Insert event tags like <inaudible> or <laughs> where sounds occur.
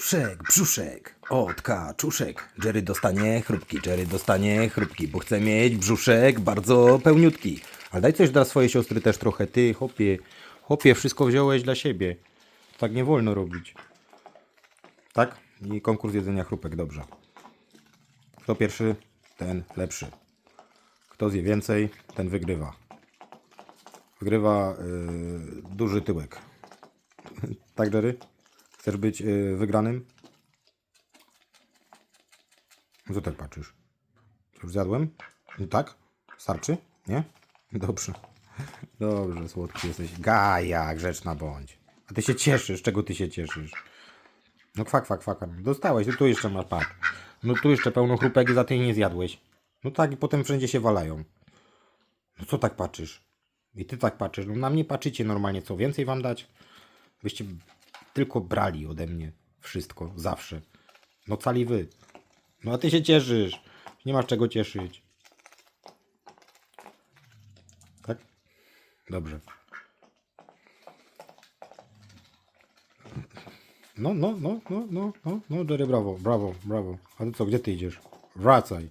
Brzuszek, brzuszek. O, tkaczuszek. Jerry dostanie chrupki, Jerry dostanie chrupki, bo chce mieć brzuszek bardzo pełniutki. Ale daj coś dla swojej siostry też trochę. Ty, chłopie, chłopie, wszystko wziąłeś dla siebie. Tak nie wolno robić. Tak? I konkurs jedzenia chrupek, dobrze. Kto pierwszy, ten lepszy. Kto zje więcej, ten wygrywa. Wygrywa yy, duży tyłek. <laughs> tak, Jerry? Chcesz być yy, wygranym? Co tak patrzysz? Już zjadłem? No tak? Starczy? Nie? Dobrze. <laughs> Dobrze, słodki jesteś. Gaja, grzeczna bądź. A ty się cieszysz. Czego ty się cieszysz? No kwak, kwak, kwak. Dostałeś. No tu jeszcze masz pak. No tu jeszcze pełno chrupek i za tej nie zjadłeś. No tak i potem wszędzie się walają. No co tak patrzysz? I ty tak patrzysz. No na mnie patrzycie normalnie. Co więcej wam dać? Byście tylko brali ode mnie wszystko. Zawsze. No cali wy. No a ty się cieszysz. Nie masz czego cieszyć. Tak? Dobrze. No, no, no, no, no, no, no, Jerry, brawo, brawo, brawo. A ty co, gdzie ty idziesz? Wracaj.